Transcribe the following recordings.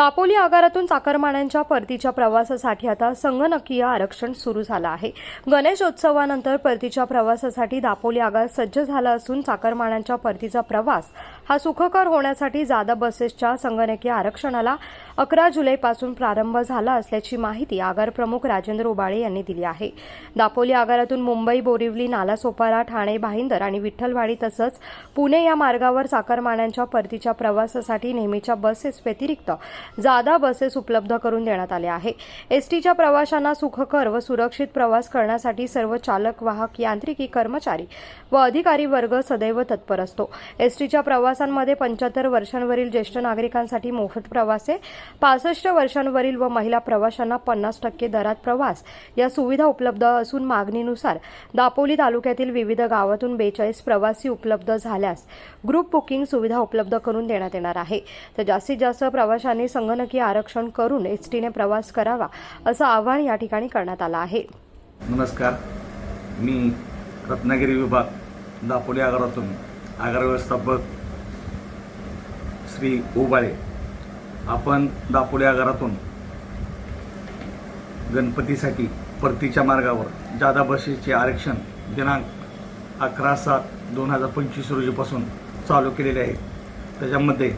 दापोली आगारातून चाकरमान्यांच्या परतीच्या प्रवासासाठी आता संगणकीय आरक्षण सुरू झालं आहे. गणेशोत्सवानंतर परतीच्या प्रवासासाठी दापोली आगार सज्ज झाला असून चाकरमान्यांच्या परतीचा प्रवास हा सुखकर होण्यासाठी जादा बसेसच्या संगणकीय आरक्षणाला अकरा जुलैपासून प्रारंभ झाला असल्याची माहिती आगार प्रमुख राजेंद्र उबाळे यांनी दिली आहे. दापोली आगारातून मुंबई बोरिवली नालासोपारा ठाणे भाईंदर आणि विठ्ठलवाडी तसंच पुणे या मार्गावर चाकरमान्यांच्या परतीच्या प्रवासासाठी नेहमीच्या बसेस व्यतिरिक्त जादा बसेस उपलब्ध करून देण्यात आल्या आहे. एसटीच्या प्रवाशांना सुखकर व सुरक्षित प्रवास करण्यासाठी सर्व चालक वाहक यांत्रिकी कर्मचारी व अधिकारी वर्ग सदैव तत्पर असतो. एसटीच्या प्रवासांमध्ये पंच्याहत्तर वर्षांवरील ज्येष्ठ नागरिकांसाठी मोफत प्रवासे पासष्ट वर्षांवरील व महिला प्रवाशांना पन्नास टक्के दरात प्रवास या सुविधा उपलब्ध असून मागणीनुसार दापोली तालुक्यातील विविध गावातून बेचाळीस प्रवासी उपलब्ध झाल्यास ग्रुप बुकिंग सुविधा उपलब्ध करून देण्यात येणार आहे. तर जास्तीत जास्त प्रवाशांनी संगणकीय आरक्षण करून एसटीने प्रवास करावा असं आवाहन या ठिकाणी करण्यात आलं आहे. नमस्कार. मी रत्नागिरी विभाग दापोली आगारातून आगार व्यवस्थापक श्री ओबाळे. आपण दापोली आगारातून गणपतीसाठी परतीच्या मार्गावर जादा बसेसचे आरक्षण दिनांक अकरा सात दोन हजार पंचवीस रोजीपासून चालू केलेले आहे. त्याच्यामध्ये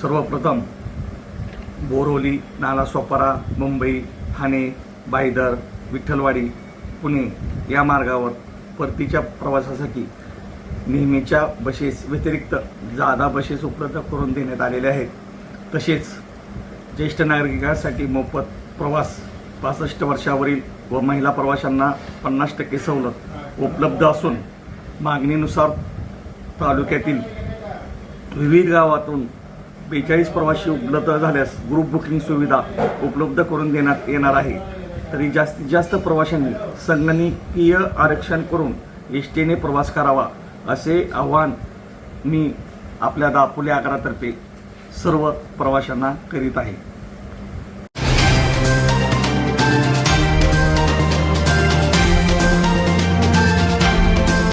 सर्वप्रथम बोरोली नालासोपारा मुंबई ठाणे बायदर विठ्ठलवाडी पुणे या मार्गावर परतीच्या प्रवासासाठी नेहमीच्या बसेस व्यतिरिक्त जादा बसेस उपलब्ध करून देण्यात आलेल्या आहेत. तसेच ज्येष्ठ नागरिकांसाठी मोफत प्रवास पासष्ट वर्षावरील व महिला प्रवाशांना पन्नास टक्के सवलत उपलब्ध असून मागणीनुसार तालुक्यातील विविध गावातून बेचाळीस प्रवासी उपलब्ध झाल्यास ग्रुप बुकिंग सुविधा उपलब्ध करून देण्यात येणार आहे. तरी जास्तीत जास्त प्रवाशांनी संगणकीय आरक्षण करून एस टीने प्रवास करावा असे आवाहन मी आपल्या दापोली आगारातर्फे सर्व प्रवाशांना करीत आहे.